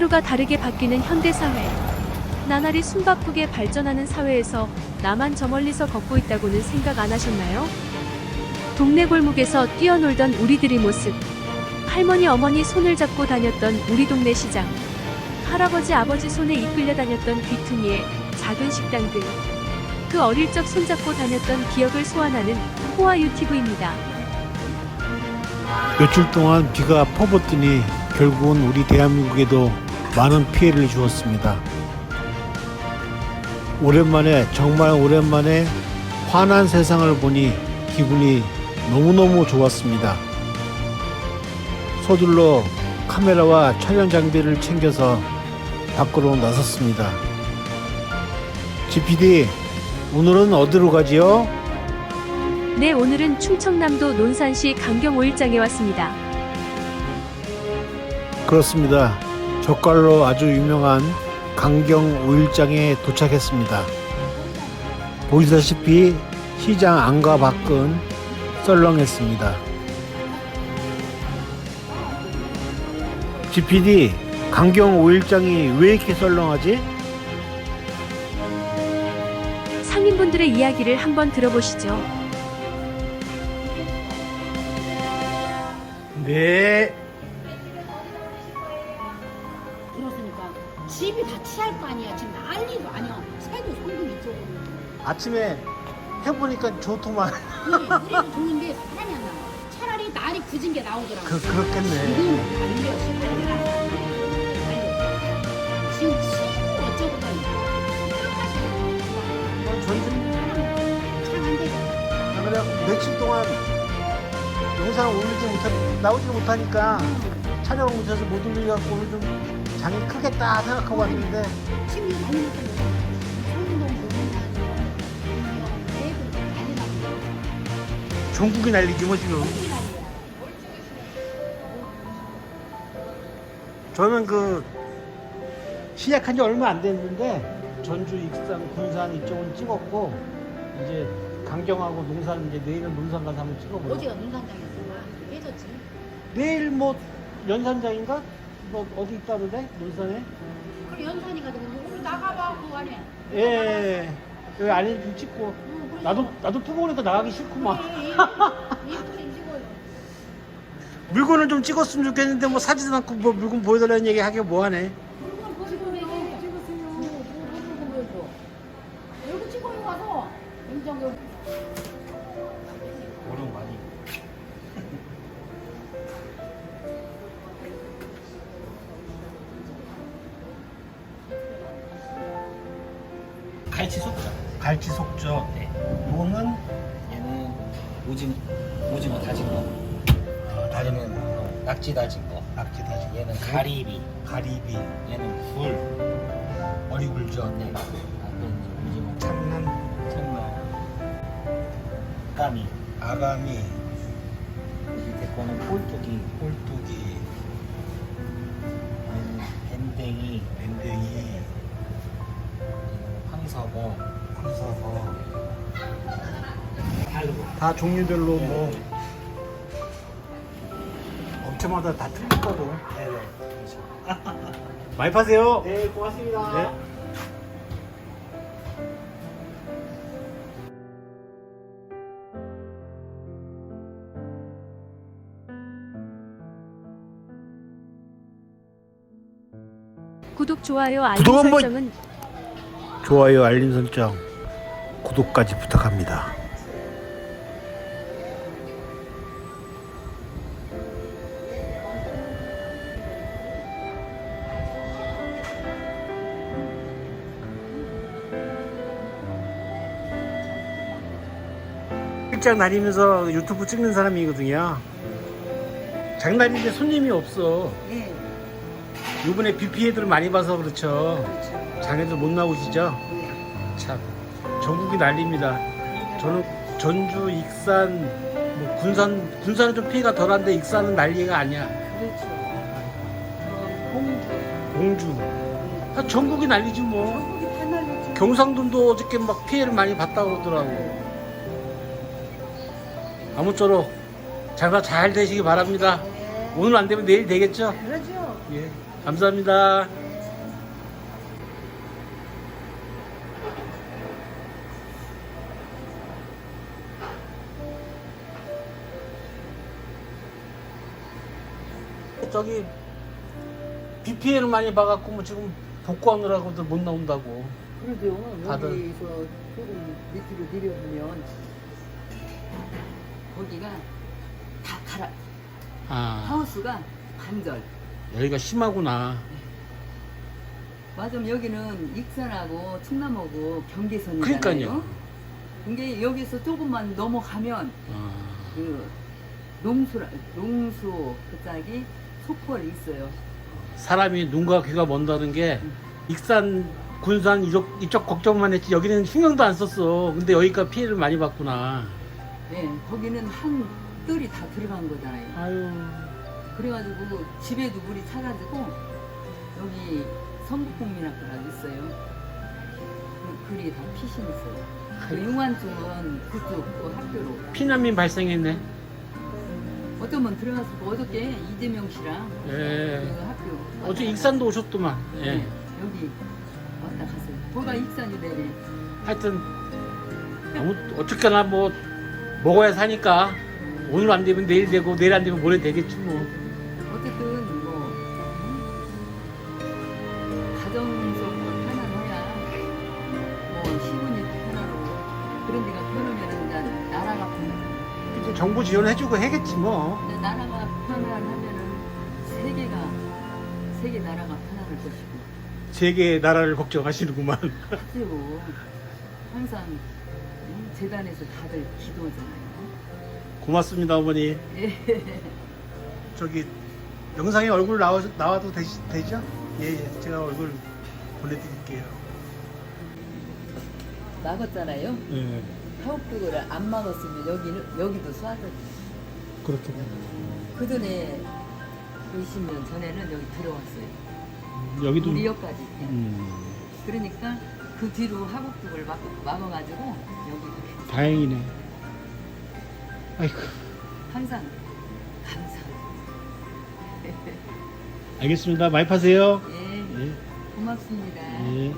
하루가 다르게 바뀌는 현대사회. 나날이 숨바쁘게 발전하는 사회에서 나만 저 멀리서 걷고 있다고는 생각 안 하셨나요? 동네 골목에서 뛰어놀던 우리들의 모습. 할머니 어머니 손을 잡고 다녔던 우리 동네 시장. 할아버지 아버지 손에 이끌려 다녔던 귀퉁이의 작은 식당들. 그 어릴 적 손잡고 다녔던 기억을 소환하는 호화 유튜브입니다. 며칠 동안 비가 퍼붓더니 결국은 우리 대한민국에도 많은 피해를 주었습니다. 오랜만에 정말 오랜만에 환한 세상을 보니 기분이 너무너무 좋았습니다. 서둘러 카메라와 촬영 장비를 챙겨서 밖으로 나섰습니다. GPD, 오늘은 어디로 가지요? 네, 오늘은 충청남도 논산시 강경 5일장에 왔습니다. 그렇습니다. 젓갈로 아주 유명한 강경 오일장에 도착했습니다. 보시다시피 시장 안과 밖은 썰렁했습니다. GPD, 강경 오일장이 왜 이렇게 썰렁하지? 상인분들의 이야기를 한번 들어보시죠. 네. 할 거 아니야. 지금 난리도 아니야. 새도 성금 이쪽으로. 아침에 해보니까 좋더만. 그래도 좋은데 사람이 안 나와. 차라리 날이 굳은 게 나오더라고. 그, 그렇겠네. 지금 난리야. 지금 난리야. 난리. 지금 치고 어쩌고 난리. 전주. 아, 그래 며칠 동안 영상 올리지 못하 나오지 못하니까 촬영을 못해서 못 올려갖고 오늘 좀 장이 크겠다 생각하고 왔는데 지금 난리 났잖아. 성동 보면 애들 난리 났어. 전국이 난리지 뭐 지금 저는 그 시작한 지 얼마 안 됐는데 전주 익산 군산 이쪽은 찍었고 이제 강경하고 농산 이제 내일은 농산 가서 한번 찍어보자 어제가 눈산장이었어. 깨졌지. 내일 뭐 연산장인가 뭐 어디 있다는데 논산에 그래 연산이가 되고 오늘 나가봐 그 안에. 예 여기 안에 좀 찍고 응, 그래. 나도 나도 피곤해서 나가기 싫구만 예, 예. 예쁘게 찍어요. 물건을 좀 찍었으면 좋겠는데 뭐 사지도 않고 뭐 물건 보여달라는 얘기 하기 뭐하네 물건 보시고 왜 찍으세요? 뭐 물건 보여줘. 여기 찍어요 가서. 냉장고. 어 갈치 속젓 네. 이거는 얘는 오징 오징어 다진 거. 어, 다리는 얘는 낙지 다진 거. 낙지 다진 얘는 가리비. 가리비 얘는 굴. 어리굴젓 네. 앞에 있는 오징어 참남 참나. 까미. 아가미 밑에 거는 꼴뚜기. 꼴뚜기 밴댕이. 밴댕이 황석어. 황사거 달고. 다 종류별로 뭐 업체마다 다 틀릴 거고 네네. 많이 파세요 네 고맙습니다. 네. 구독, 좋아요, 알림 구독 한번- 설정은 좋아요 알림 설정 구독까지 부탁합니다. 일장 다니면서 유튜브 찍는 사람이거든요. 장날인데 손님이 없어. 네. 요번에 비 피해들 많이 봐서 그렇죠. 장애들 못 나오시죠? 참 전국이 난립니다. 저는 전주, 익산, 뭐 군산 군산은 좀 피해가 덜한데 익산은 난리가 아니야. 그렇죠. 어, 공주. 공주, 아, 전국이 난리지 뭐. 거기 다 날렸지. 경상도도 어저께 막 피해를 많이 봤다고 그러더라고. 아무쪼록 장사 잘 되시기 바랍니다. 오늘 안 되면 내일 되겠죠? 그러죠. 예. 감사합니다. 저기 비 피해를 많이 봐갖고 뭐 지금 복구하느라고도 못 나온다고. 그러죠. 다들. 여기서 조금 밑으로 내려보면 거기가 다 가라. 아 하우스가 반절. 여기가 심하구나. 맞으면 여기는 익산하고 충남하고 경계선이잖아요. 그러니까요. 근데 여기서 조금만 넘어가면 아, 그 농수 농수 그 짝이 속벌이 있어요. 사람이 눈과 귀가 먼다는 게 익산 군산 이쪽, 이쪽 걱정만 했지 여기는 신경도 안 썼어. 근데 여기가 피해를 많이 봤구나. 네, 거기는 한 뜰이 다 들어간 거잖아요. 아유. 그래가지고 집에도 물이 차가지고 여기 성북국민학교라고 있어요. 그 글이 다 피신 있어요. 그 융안 쪽은 그쪽 그 학교로 피난민 발생했네. 어떤 분 들어갔고 어저께 이재명 씨랑 예. 그 학교 어제 왔다 익산도 오셨더만. 갔다- 예. 네, 여기 왔다 갔어요. 거가 익산이 되네. 하여튼 아무 어떻게나 뭐 먹어야 사니까 오늘 안 되면 내일 되고 내일 안 되면 모레 되겠지 뭐. 정부 지원해주고 해겠지 뭐. 근데 나라가 편안하면은 세계가 세계 나라가 편안할 것이고 세계 나라를 걱정하시는구만. 그리고 항상 음, 재단에서 다들 기도하잖아요. 고맙습니다 어머니. 예. 저기 영상에 얼굴 나와, 나와도 되시, 되죠? 예, 예, 제가 얼굴 보내드릴게요. 막았잖아요. 예, 하옥벽을 안 막았으면 여기는 여기도 쏴졌. 그렇게. 그 전에 20년 전에는 여기 들어왔어요. 여기도. 우리 역까지. 음, 그러니까 그 뒤로 하곡벽을 막, 막아가지고 여기 다행이네. 아이고, 항상 감사. 알겠습니다. 많이 파세요. 예, 예, 고맙습니다. 예.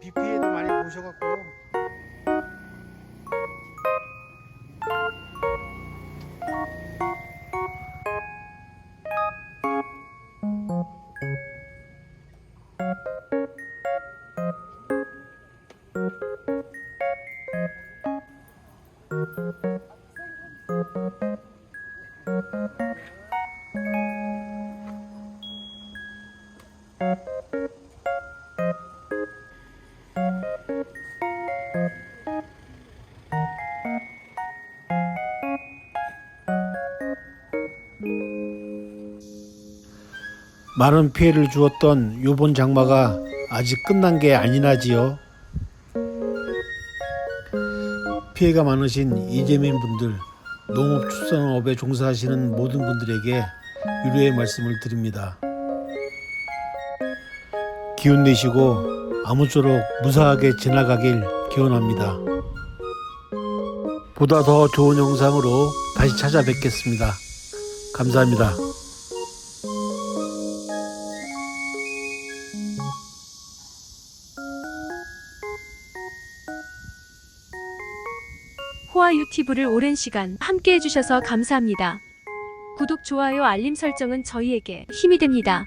비 피해도 많이 보셔갖고 많은 피해를 주었던 요번 장마가 아직 끝난 게 아니나지요. 피해가 많으신 이재민 분들, 농업축산업에 종사하시는 모든 분들에게 유료의 말씀을 드립니다. 기운 내시고 아무쪼록 무사하게 지나가길 기원합니다. 보다 더 좋은 영상으로 다시 찾아뵙겠습니다. 감사합니다. 뽀아 유튜브를 오랜 시간 함께 해주셔서 감사합니다. 구독, 좋아요, 알림 설정은 저희에게 힘이 됩니다.